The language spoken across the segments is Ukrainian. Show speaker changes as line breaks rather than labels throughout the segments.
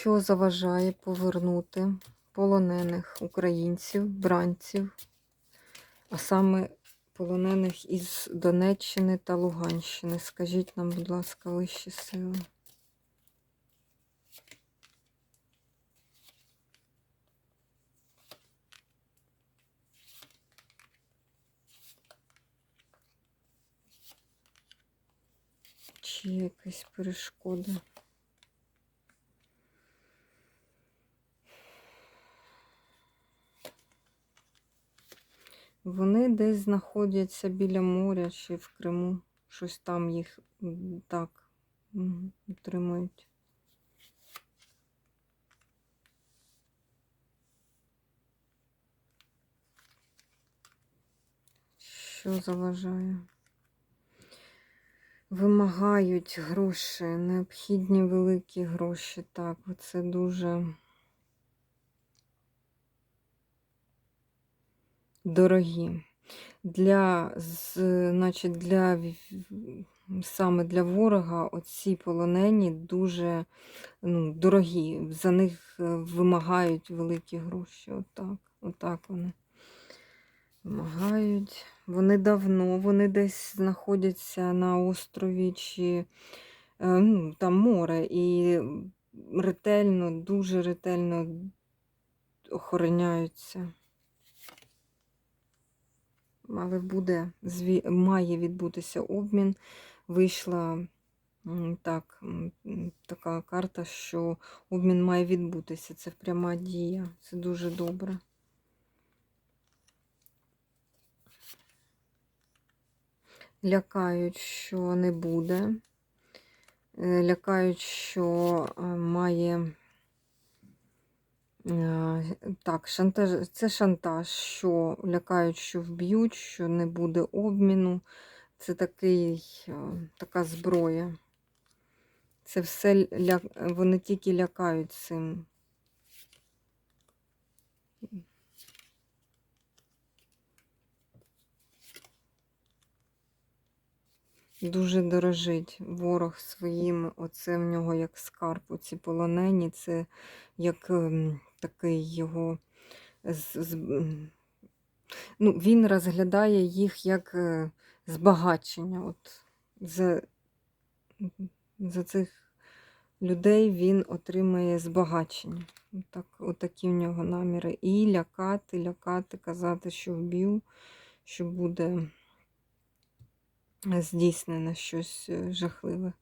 Що заважає повернути полонених українців, бранців, а саме полонених із Донеччини та Луганщини? Скажіть нам, будь ласка, вищі сили. Чи є якась перешкода? Вони десь знаходяться біля моря чи в Криму. Щось там їх так утримують. Що заважає? Вимагають гроші, необхідні великі гроші. Так, це дуже дорогі. Для, значить, для саме для ворога оці полонені дуже ну, дорогі. За них е, вимагають великі гроші. Отак, отак вони вимагають. Вони давно, вони десь знаходяться на острові чи е, ну, там море і ретельно, дуже ретельно охороняються. Але буде, має відбутися обмін. Вийшла так, така карта, що обмін має відбутися. Це пряма дія. Це дуже добре. Лякають, що не буде. Е, Лякають, що е, має. Е, Так, шантаж, це шантаж, що лякають, що вб'ють, що не буде обміну. Це такий, е, така зброя. Це все ля... вони тільки лякають цим. Дуже дорожить ворог своїм, оце в нього як скарб, оці полонені, це як ем, такий його. Ну, він розглядає їх як е, збагачення. От за, за цих людей він отримає збагачення. Так, отакі в нього наміри. І лякати, лякати, казати, що вб'ю, що буде здійснено щось е, жахливе.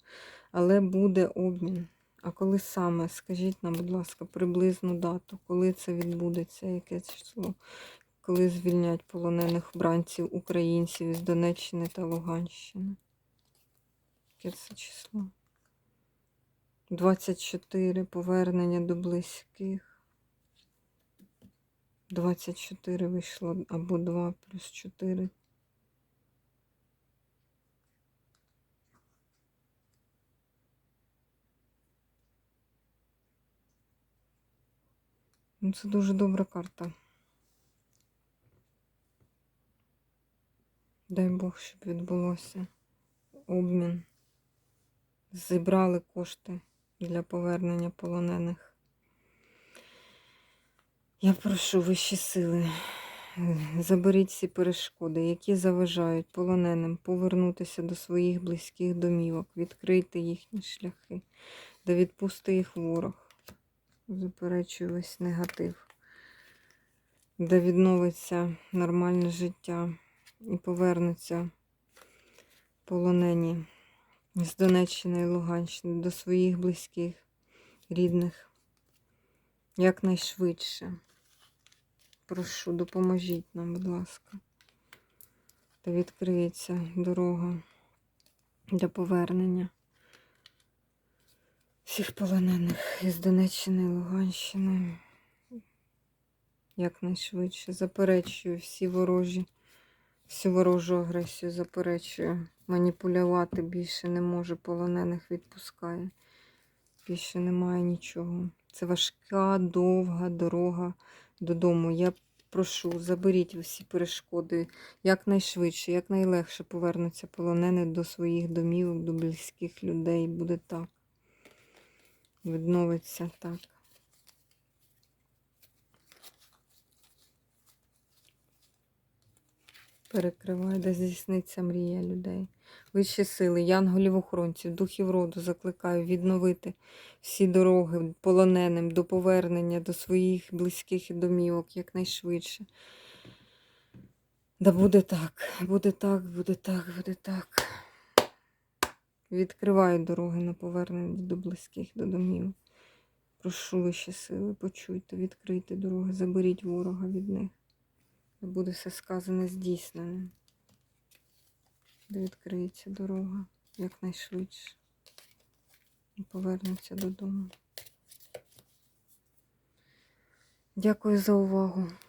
Але буде обмін. А коли саме, скажіть нам, будь ласка, приблизну дату, коли це відбудеться, яке число, коли звільнять полонених бранців українців із Донеччини та Луганщини? Яке це число? 24 повернення до близьких. 24 вийшло або 2 плюс 4. Це дуже добра карта. Дай Бог, щоб відбулося обмін. Зібрали кошти для повернення полонених. Я прошу вищі сили. Заберіть всі перешкоди, які заважають полоненим повернутися до своїх близьких домівок, відкрийте їхні шляхи, да відпусти їх ворог. Заперечую весь негатив, де відновиться нормальне життя і повернуться полонені з Донеччини і Луганщини до своїх близьких, рідних якнайшвидше. Прошу, допоможіть нам, будь ласка. Та відкриється дорога для повернення всіх полонених із Донеччини і Луганщини. Якнайшвидше. Заперечую всі ворожі, всю ворожу агресію заперечую. Маніпулювати більше не може, полонених відпускає. Більше немає нічого. Це важка, довга дорога додому. Я прошу, заберіть всі перешкоди якнайшвидше, якнайлегше повернуться полонені до своїх домівок, до близьких людей. Буде так. Відновиться так. Перекриває, де здійсниться мрія людей. Вищі сили, янголів охоронців, духів роду закликаю відновити всі дороги полоненим до повернення до своїх близьких і домівок якнайшвидше. Да буде так, буде так, буде так, буде так. Відкриваю дороги на повернення до близьких, до домівок. Прошу вищі сили, почуйте, відкрийте дороги, заберіть ворога від них. Буде все сказане здійснене. Де відкриється дорога якнайшвидше. І повернуться додому. Дякую за увагу.